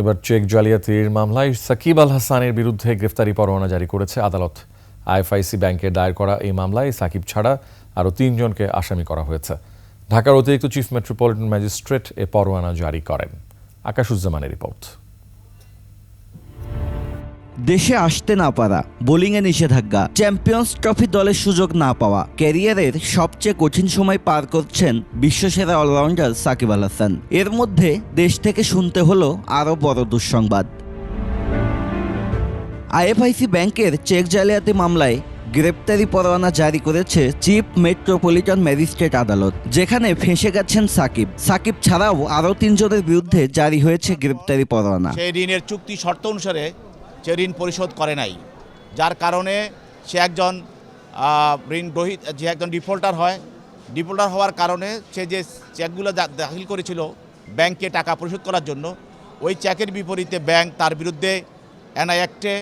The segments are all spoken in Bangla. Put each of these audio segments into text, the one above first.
এবার চেক জালিয়াতির মামলায় সাকিব আল হাসানের বিরুদ্ধে গ্রেফতারি পরোয়ানা জারি করেছে আদালত। আইএফআইসি ব্যাংকে দায়ের করা এই মামলায় সাকিব ছাড়া আরও তিনজনকে আসামি করা হয়েছে। ঢাকার অতিরিক্ত চিফ মেট্রোপলিটন ম্যাজিস্ট্রেট এ পরোয়ানা জারি করেন। আকাশুজ্জামানের রিপোর্ট। দেশে আসতে না পারা, বোলিংয়ে নিষেধাজ্ঞা, চ্যাম্পিয়ন্স ট্রফি দলের সুযোগ না পাওয়া। ক্যারিয়ারের সবচেয়ে কঠিন সময় পার করছেন বিশ্বসেরা অলরাউন্ডার সাকিব আল হাসান। এর মধ্যে দেশ থেকে শুনতে হলো আরও বড় দুঃসংবাদ। আইএফআইসি ব্যাংকের চেক জালিয়াতি মামলায় গ্রেপ্তারি পরোয়ানা জারি করেছে চিফ মেট্রোপলিটন ম্যাজিস্ট্রেট আদালত, যেখানে ফেঁসে গেছেন সাকিব। সাকিব ছাড়াও আরও তিনজনের বিরুদ্ধে জারি হয়েছে গ্রেপ্তারি পরোয়ানা। সেই ঋণের চুক্তি শর্ত অনুসারে সে ঋণ পরিশোধ করে নাই। যার কারণে সে একজন ঋণ গ্রহীত যে একজন ডিফল্টার হয়, ডিফল্টার হওয়ার কারণে সে যে চেকগুলো দাখিল করেছিল ব্যাংকে টাকা পরিশোধ করার জন্য, ওই চেকের বিপরীতে ব্যাংক তার বিরুদ্ধে অ্যাক্টে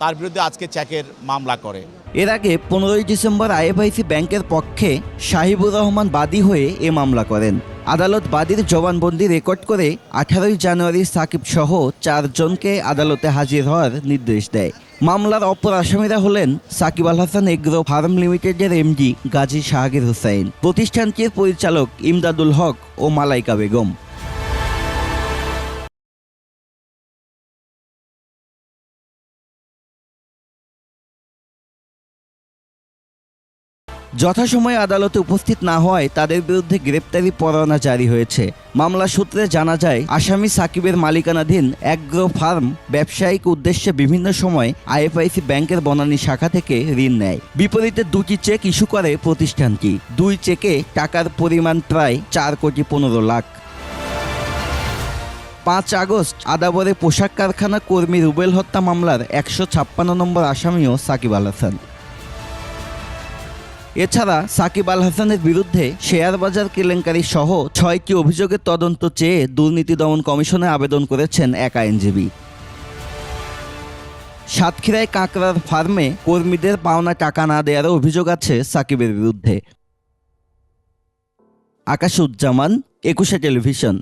তার বিরুদ্ধে আজকে চেকের মামলা করে। এর আগে পনেরোই ডিসেম্বর আইএফআইসি ব্যাংকের পক্ষে সাহিবুর রহমান বাদী হয়ে এ মামলা করেন। আদালত বাদীর জবানবন্দি রেকর্ড করে আঠারোই জানুয়ারি সাকিব সহ চারজনকে আদালতে হাজির হওয়ার নির্দেশ দেয়। মামলার অপর আসামিরা হলেন সাকিব আল হাসান এগ্রো ফার্ম লিমিটেডের এমডি গাজী শাহাগির হুসাইন প্রতিষ্ঠানটির পরিচালক ইমদাদুল হক ও মালাইকা বেগম। যথাসময়ে আদালতে উপস্থিত না হওয়ায় তাদের বিরুদ্ধে গ্রেপ্তারি পরোয়ানা জারি হয়েছে। মামলা সূত্রে জানা যায়, আসামি সাকিবের মালিকানাধীন অ্যাগ্রো ফার্ম ব্যবসায়িক উদ্দেশ্যে বিভিন্ন সময় আইএফআইসি ব্যাংকের বনানী শাখা থেকে ঋণ নেয়। বিপরীতে দুটি চেক ইস্যু করে প্রতিষ্ঠানটি। দুই চেকে টাকার পরিমাণ প্রায় চার কোটি পনেরো লাখ। পাঁচ আগস্ট, আদাবরে পোশাক কারখানা কর্মী রুবেল হত্যা মামলার একশো ছাপ্পান্ন নম্বর আসামিও সাকিব আল হাসান। এছাড়া সাকিব আল হাসানের বিরুদ্ধে শেয়ার বাজার কেলেঙ্কারি সহ ছয়টি অভিযোগের তদন্ত চেয়ে দুর্নীতি দমন কমিশনে আবেদন করেছেন এক আইনজীবী। সাতক্ষীরায় কাঁকড়ার ফার্মে কর্মীদের পাওনা টাকা না দেওয়ার অভিযোগ আছে সাকিবের বিরুদ্ধে। আকাশুজ্জামান একুশে টেলিভিশন।